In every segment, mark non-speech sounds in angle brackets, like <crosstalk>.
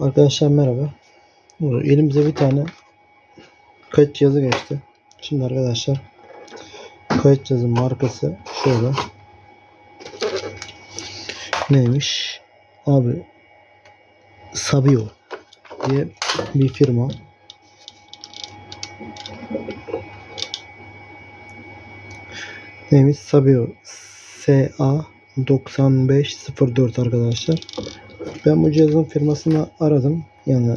Arkadaşlar merhaba. Elimize bir tane kayıt cihazı geçti. Şimdi arkadaşlar kayıt cihazın markası şöyle. Neymiş? Abi Sabio diye bir firma. Neymiş? Sabio SA 9504 arkadaşlar. Ben bu cihazın firmasını aradım. Yani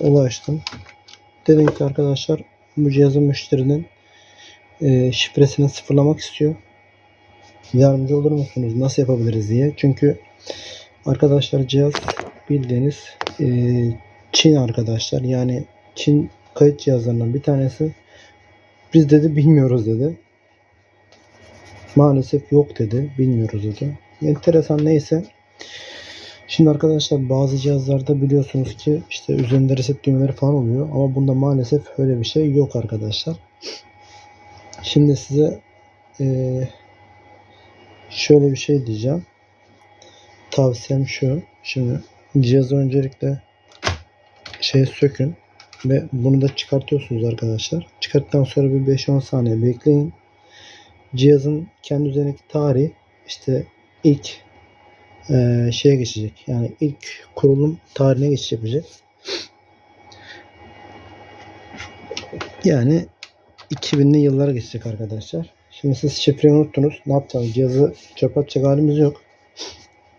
ulaştım. Dedim ki arkadaşlar bu cihazın müşterinin e, şifresini sıfırlamak istiyor. Yardımcı olur musunuz? Nasıl yapabiliriz diye. Çünkü arkadaşlar cihaz bildiğiniz e, Çin arkadaşlar. Yani Çin kayıt cihazlarından bir tanesi. Biz dedi bilmiyoruz dedi. Maalesef yok dedi. Bilmiyoruz dedi. Enteresan neyse. Şimdi arkadaşlar bazı cihazlarda biliyorsunuz ki işte üzerinde reset düğmeleri falan oluyor. Ama bunda maalesef öyle bir şey yok arkadaşlar. Şimdi size eee, şöyle bir şey diyeceğim. Tavsiyem şu. Şimdi cihazı öncelikle şey sökün ve bunu da çıkartıyorsunuz arkadaşlar. Çıkarttıktan sonra bir 5-10 saniye bekleyin. Cihazın kendi üzerindeki tarih işte ilk eee, şeye geçecek. Yani ilk kurulum tarihine geçiş yapacak. Yani 2000'li yıllara geçecek arkadaşlar. Şimdi siz şifreyi unuttunuz. Ne yapacağız? Cihazı çöpe atacak halimiz yok.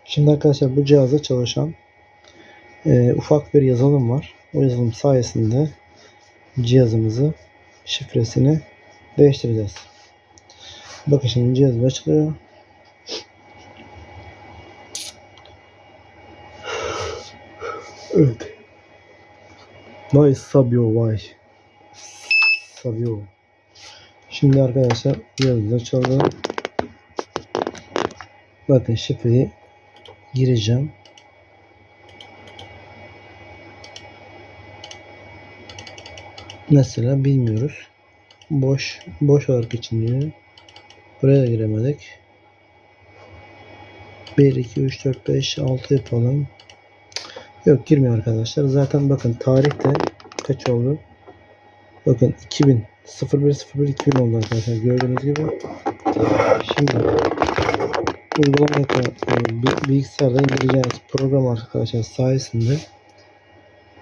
Şimdi arkadaşlar bu cihazda çalışan eee, ufak bir yazılım var. O yazılım sayesinde cihazımızı şifresini değiştireceğiz. Bakın şimdi cihaz açılıyor. Evet. Vay Sabio vay. Sabio. Şimdi arkadaşlar cihazı açıldı. Bakın şifreyi gireceğim. Mesela bilmiyoruz. Boş boş olarak için diyor. Buraya da giremedik. 1 2 3 4 5 6 yapalım. Yok girmiyor arkadaşlar. Zaten bakın tarih de kaç oldu? Bakın 2000 01 01 2000 oldu arkadaşlar. Gördüğünüz gibi. Şimdi uygulama bilgisayarda indireceğiniz program arkadaşlar sayesinde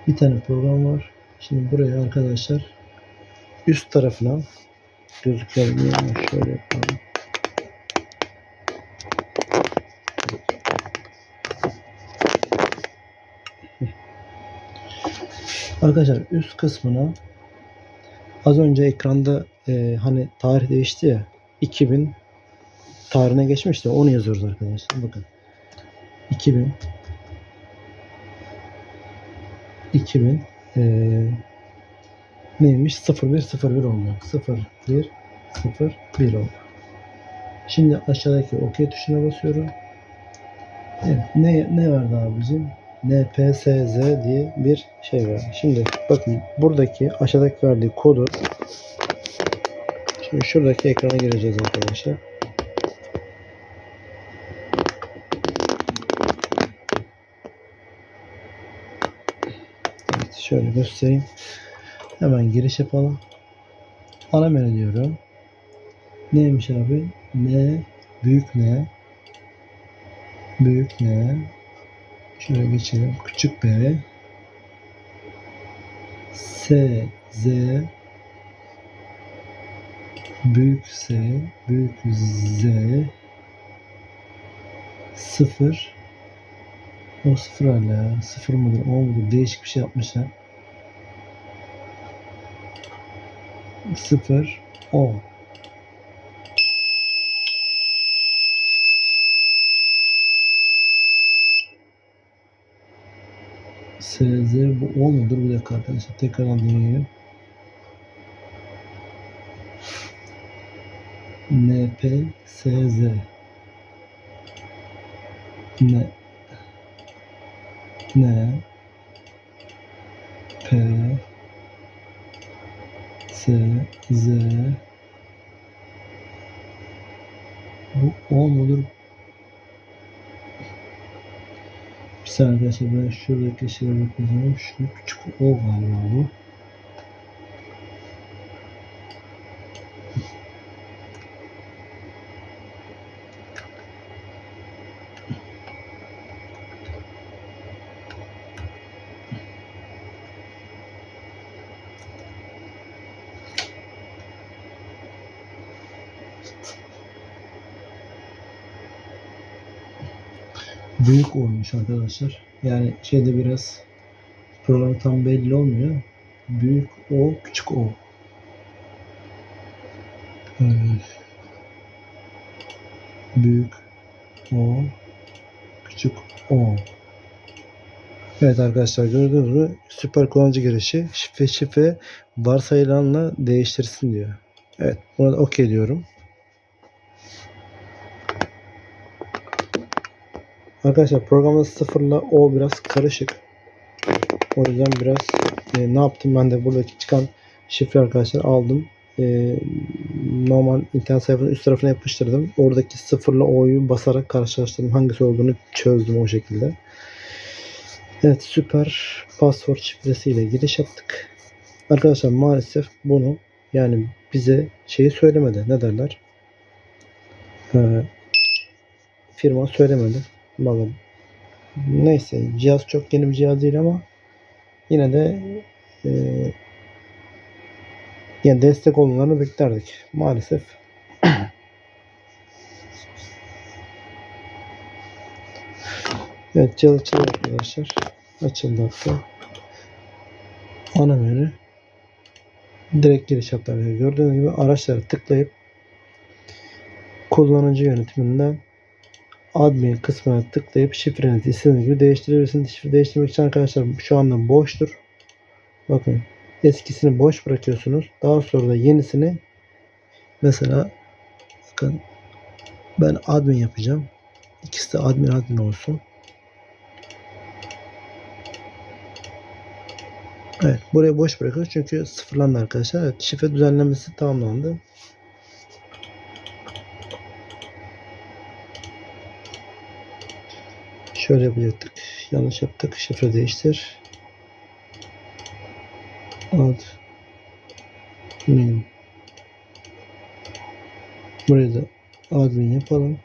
bir tane program var. Şimdi buraya arkadaşlar üst tarafına gözükebiliyor mu? Şöyle yapalım. Arkadaşlar üst kısmına az önce ekranda e, hani tarih değişti ya 2000 tarihine geçmişti onu yazıyoruz arkadaşlar. Bakın. 2000 2000 e, neymiş? 0101 oldu. 01 01 oldu. Şimdi aşağıdaki OK tuşuna basıyorum. Evet, ne, ne vardı abicim NPSZ diye bir şey var. Şimdi bakın buradaki aşağıdaki verdiği kodu şimdi şuradaki ekrana gireceğiz arkadaşlar. Evet, şöyle göstereyim. Hemen giriş yapalım. Ana menü diyorum. Neymiş abi? N büyük N büyük N Şöyle geçelim. Küçük B. S Z. Büyük S büyük Z. Sıfır. O sıfır hala. Sıfır mıdır o mudur? Değişik bir şey yapmışlar. Sıfır o SZ bu o mudur? Bir dakika arkadaşlar. Tekrardan deneyelim. NP SZ N N P S Z Bu o mudur? Saniye arkadaşlar ben şuradaki şeye bakacağım. Şu küçük O galiba bu. Büyük olmuş arkadaşlar. Yani şeyde biraz program tam belli olmuyor. Büyük O, küçük O. Evet. Büyük O, küçük O. Evet arkadaşlar gördüğünüz gibi süper kullanıcı girişi şifre şifre varsayılanla değiştirsin diyor. Evet buna da okey diyorum. Arkadaşlar programda sıfırla o biraz karışık. O yüzden biraz e, ne yaptım ben de buradaki çıkan şifre arkadaşlar aldım. E, normal internet sayfasının üst tarafına yapıştırdım. Oradaki sıfırla o'yu basarak karşılaştırdım. Hangisi olduğunu çözdüm o şekilde. Evet süper password şifresiyle giriş yaptık. Arkadaşlar maalesef bunu yani bize şeyi söylemedi. Ne derler? Ee, firma söylemedi. Vallahi neyse cihaz çok yeni bir cihaz değil ama yine de e, yani destek olmalarını beklerdik. Maalesef <clears throat> Evet cihaz açıldı arkadaşlar. Açıldı hatta. Ana menü. Direkt giriş arkadaşlar. Gördüğünüz gibi araçlara tıklayıp kullanıcı yönetiminden admin kısmına tıklayıp şifrenizi istediğiniz gibi değiştirebilirsiniz. Şifre değiştirmek için arkadaşlar şu anda boştur. Bakın eskisini boş bırakıyorsunuz. Daha sonra da yenisini mesela bakın ben admin yapacağım. İkisi de admin admin olsun. Evet burayı boş bırakıyoruz çünkü sıfırlandı arkadaşlar. Evet, şifre düzenlemesi tamamlandı. Şöyle yapacaktık. Yanlış yaptık. Şifre değiştir. Admin. Burayı da admin yapalım.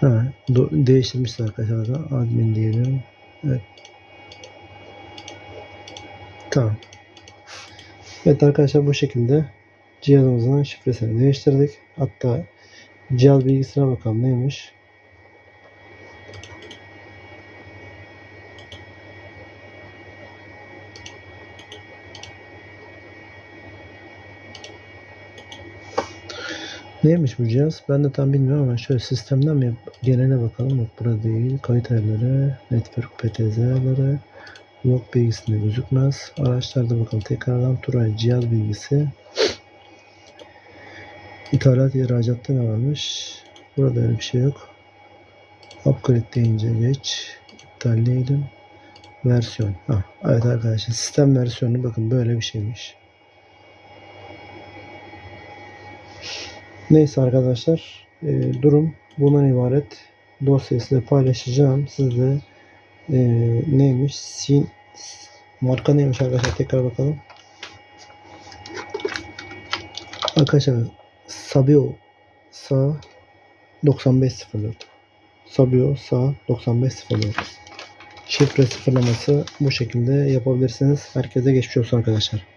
Ha, değiştirmişler arkadaşlar da admin diyelim. Evet. Tamam. Evet arkadaşlar bu şekilde cihazımızın şifresini değiştirdik. Hatta cihaz bilgisine bakalım neymiş. Neymiş bu cihaz? Ben de tam bilmiyorum ama şöyle sistemden mi genele bakalım. Yok burada değil. Kayıt ayarları, network PTZ ayarları, log bilgisinde gözükmez. Araçlarda bakalım tekrardan Turay cihaz bilgisi. İthalat ihracatta ne varmış? Burada öyle bir şey yok. Upgrade deyince geç. İptalleyelim. Versiyon. Ha, evet arkadaşlar sistem versiyonu bakın böyle bir şeymiş. Neyse arkadaşlar e, durum bundan ibaret. Dosyayı size paylaşacağım. Siz de e, neymiş? Sin marka neymiş arkadaşlar tekrar bakalım. Arkadaşlar Sabio sağ 9504 Sabio sağ 9504 Şifre sıfırlaması bu şekilde yapabilirsiniz. Herkese geçmiş olsun arkadaşlar.